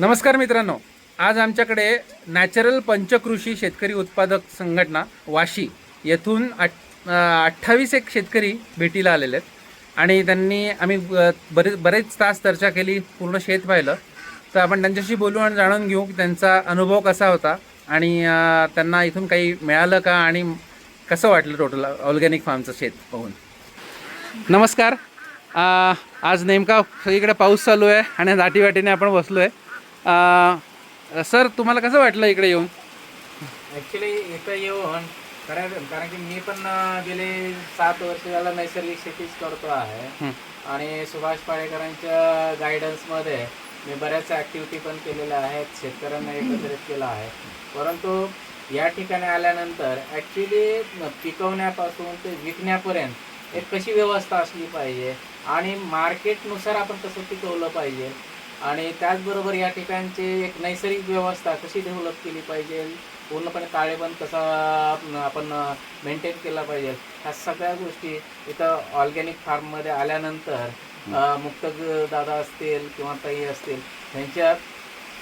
नमस्कार मित्रांनो. आज आमच्याकडे नॅचरल पंचकृषी शेतकरी उत्पादक संघटना वाशी येथून आठ अठ्ठावीस एक शेतकरी भेटीला आलेले आहेत. आणि त्यांनी आम्ही बरेच बरेच तास चर्चा केली पूर्ण शेत पाहिलं. तर आपण त्यांच्याशी बोलू आणि जाणून घेऊ की त्यांचा अनुभव कसा होता आणि त्यांना इथून काही मिळालं का आणि कसं वाटलं टोटल ऑर्गॅनिक फार्मचं शेत पाहून? नमस्कार. आज नेमका सगळीकडे पाऊस चालू आहे आणि दाटीवाटीने आपण बसलो आहे सर तुम्हाला कसं वाटलं इकडे येऊन? ॲक्च्युली इथं येऊन कारण कारण की मी पण अं, गेले सात वर्ष झाला नैसर्गिक शेतीच करतो आहे. आणि सुभाष पाळेकरांच्या गायडन्समध्ये मी बऱ्याच ॲक्टिव्हिटी पण केलेल्या आहेत शेतकऱ्यांना एकत्रित केलं आहे. परंतु या ठिकाणी आल्यानंतर ॲक्च्युली पिकवण्यापासून ते विकण्यापर्यंत एक कशी व्यवस्था असली पाहिजे? आणि मार्केटनुसार आपण कसं पिकवलं पाहिजे? आणि त्याचबरोबर या ठिकाणची एक नैसर्गिक व्यवस्था कशी डेव्हलप केली पाहिजे? पूर्णपणे ताळेबंद कसा आपण मेंटेन केला पाहिजे? ह्या सगळ्या गोष्टी इथं ऑर्गॅनिक फार्ममध्ये आल्यानंतर अं, मुक्तक दादा असतील किंवा ताई असतील त्यांच्या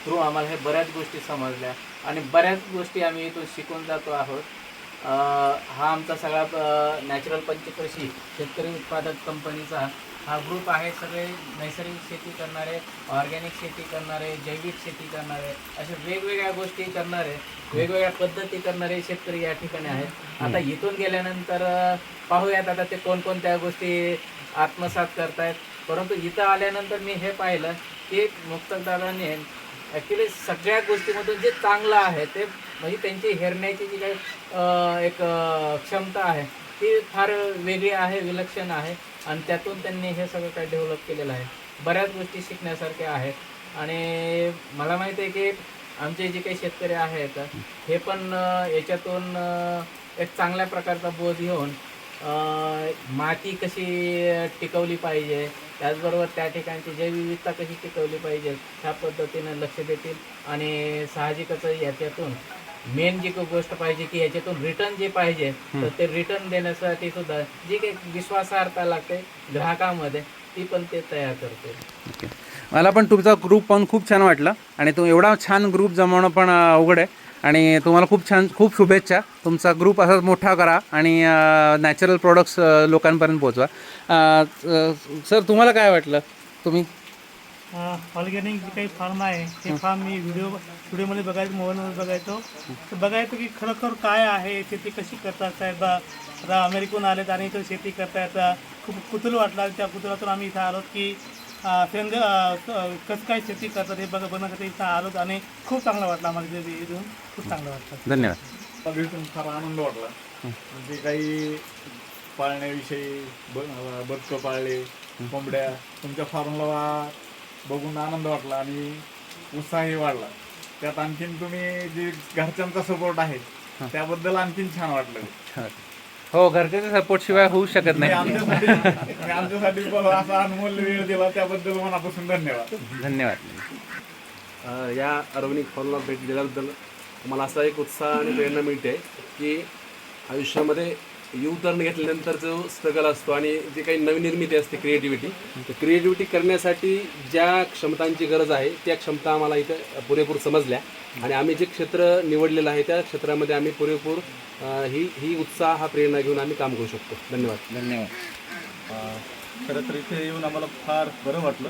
थ्रू आम्हाला हे बऱ्याच गोष्टी समजल्या. आणि बऱ्याच गोष्टी आम्ही इथून शिकून जातो आहोत. हा आमचा सगळा नॅचरल पंचकृषी शेतकरी उत्पादक कंपनीचा हा ग्रुप आहे. सगळे नैसर्गिक शेती करणारे ऑर्गॅनिक शेती करणारे जैविक शेती करणारे अशा वेगवेगळ्या गोष्टी करणारे वेगवेगळ्या पद्धती करणारे शेतकरी या ठिकाणी आहेत. आता इथून गेल्यानंतर पाहूयात आता ते कोणकोणत्या गोष्टी आत्मसात करतायत. परंतु इथं आल्यानंतर मी हे पाहिलं की मुक्तकदादांनी ॲक्च्युली सगळ्या गोष्टीमधून जे चांगलं आहे ते म्हणजे त्यांची हेरण्याची जी काही एक क्षमता आहे ती फार वेगळी आहे विलक्षण आहे. आणि त्यातून त्यांनी हे सगळं काही डेव्हलप केलेलं आहे. बऱ्याच गोष्टी शिकण्यासारख्या आहेत. आणि मला माहिती आहे की आमचे जे काही शेतकरी आहेत हे पण याच्यातून एक चांगल्या प्रकारचा बोध घेऊन माती कशी टिकवली पाहिजे त्याचबरोबर त्या ठिकाणची जैवविविधता कशी टिकवली पाहिजे ह्या पद्धतीनं लक्ष देतील. आणि साहजिकच याच्यातून मेन जी काही गोष्ट पाहिजे की याच्यातून रिटर्न जे पाहिजे तर ते रिटर्न देण्यासाठी सुद्धा जी काही विश्वासार्हता लागते ग्राहकामध्ये ती पण ते तयार करते. ओके मला पण तुमचा ग्रुप पाहून खूप छान वाटलं आणि तो एवढा छान ग्रुप जमवणं पण अवघड आहे. आणि तुम्हाला खूप छान खूप शुभेच्छा. तुमचा ग्रुप असाच मोठा करा आणि नॅचरल प्रोडक्ट्स लोकांपर्यंत पोहोचवा. सर तुम्हाला काय वाटलं? तुम्ही ऑर्गॅनिक जे काही फार्म आहे ते फार्म मी व्हिडिओ व्हिडिओमध्ये बघायचो मोबाईलमध्ये बघायचो. तर बघायचो की खरोखर काय आहे शेती कशी करतात साहेब? बा आता अमेरिकून आलेत आणि इथं शेती करतायत. खूप कुतूल वाटला त्या कुतूलातून आम्ही इथं आलो की क- कसं काय शेती करतात हे बघ बघण्यासाठी इथं आलो आणि खूप चांगलं वाटलं आम्हाला इथे येऊन खूप चांगलं वाटलं. धन्यवाद. भेटून फार आनंद वाटला. म्हणजे काही पाळण्याविषयी बदकं पाळले कोंबड्या तुमच्या फार्मला बघून आनंद वाटला आणि उत्साहही वाढला. त्यात आणखीन तुम्ही जे घरच्यांचा सपोर्ट आहे त्याबद्दल आणखीन छान वाटलं. हो घरच्याच्या सपोर्ट शिवाय होऊ शकत नाही. आमच्यासाठी असा अनमोल वेळ दिला त्याबद्दल मनापासून धन्यवाद. धन्यवाद. या अर्वनिक फॉलला भेट दिल्याबद्दल मला असा एक उत्साह आणि प्रेरणा मिळते की आयुष्यामध्ये यू टर्न घेतल्यानंतर जो स्ट्रगल असतो आणि जे काही नवीन निर्मिती असते क्रिएटिव्हिटी तर क्रिएटिव्हिटी करण्यासाठी ज्या क्षमतांची गरज आहे त्या क्षमता आम्हाला इथं पुरेपूर समजल्या. आणि आम्ही जे क्षेत्र निवडलेलं आहे त्या क्षेत्रामध्ये आम्ही पुरेपूर ही ही उत्साह हा प्रेरणा घेऊन आम्ही काम करू शकतो. धन्यवाद. धन्यवाद. खरं तर इथे येऊन आम्हाला फार बरं वाटलं.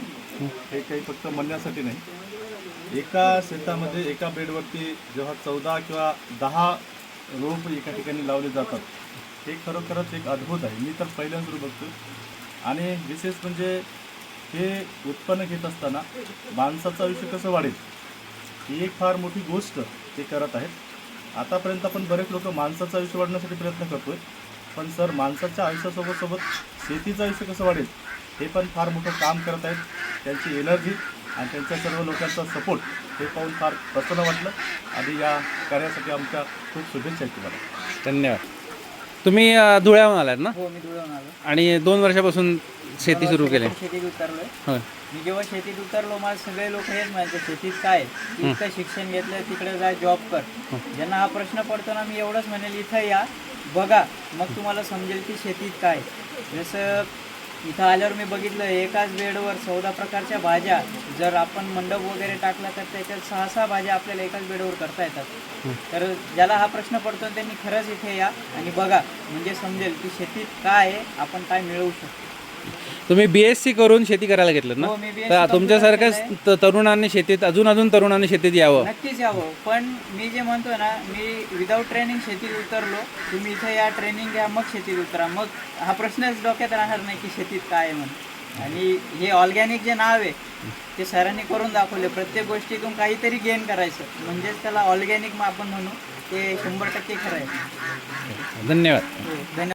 हे काही फक्त म्हणण्यासाठी नाही. एका शेतामध्ये एका बेडवरती जेव्हा चौदा किंवा दहा रोप एका ठिकाणी लावले जातात हे खरोखरच एक अद्भुत आहे. मी तर पहिल्यांदा बघतो आणि विशेष म्हणजे हे उत्पन्न घेत असताना माणसाचं आयुष्य कसं वाढेल ही एक फार मोठी गोष्ट ते करत आहेत. आतापर्यंत आपण बरेच लोक माणसाचं आयुष्य वाढण्यासाठी प्रयत्न करतोय. पण सर माणसाच्या आयुष्यासोबत सोबत शेतीचं आयुष्य कसं वाढेल हे पण फार मोठं काम करत आहेत. त्यांची एनर्जी आणि त्यांच्या सर्व लोकांचा सपोर्ट हे पाहून फार प्रसन्न वाटलं. आणि या कार्यासाठी आमच्या खूप शुभेच्छा आहेत तुम्हाला. धन्यवाद. तुम्ही अ, धुळ्याहून आलात ना? हो मी धुळ्याहून आलो. आणि दोन वर्षापासून शेती सुरू केली. शेतीत उतरलोय. होय. मी जेव्हा शेतीत उतरलो मला सगळे लोक हेच म्हणायचे शेतीत काय आहे? इतकं शिक्षण घेतलं तिकडे जा जॉब कर. ज्यांना हा प्रश्न पडतो ना मी एवढंच म्हणेल इथं या बघा मग तुम्हाला समजेल की शेतीत काय जसं इथं आल्यावर मी बघितलं एकाच बेडवर चौदा प्रकारच्या भाज्या. जर आपण मंडप वगैरे टाकला तर त्याच्यात सहा सहा भाज्या आपल्याला एकाच बेडवर करता येतात. तर ज्याला हा प्रश्न पडतो त्यांनी खरंच इथे या आणि बघा म्हणजे समजेल की शेतीत काय आहे आपण काय मिळवू शकतो. तुम्ही बी एस सी करून शेती करायला घेतलं ना? हो, मी BSc तर तुमच्यासारख्याच त- तरुणांनी शेतीत अजून अजून तरुणांनी शेतीत यावं. नक्कीच यावं. पण मी जे म्हणतो ना मी विदाऊट ट्रेनिंग शेतीत उतरलो. तुम्ही इथे या ट्रेनिंग घ्या मग शेतीत उतरा. मग हा प्रश्नच डोक्यात राहणार नाही की शेतीत काय आहे म्हणून. आणि हे ऑर्गॅनिक जे नाव आहे ते सरांनी करून दाखवले प्रत्येक गोष्टीतून काहीतरी गेन करायचं. म्हणजेच त्याला ऑर्गॅनिक आपण म्हणू ते शंभर टक्के खरं आहे. धन्यवाद. हो, धन्यवाद.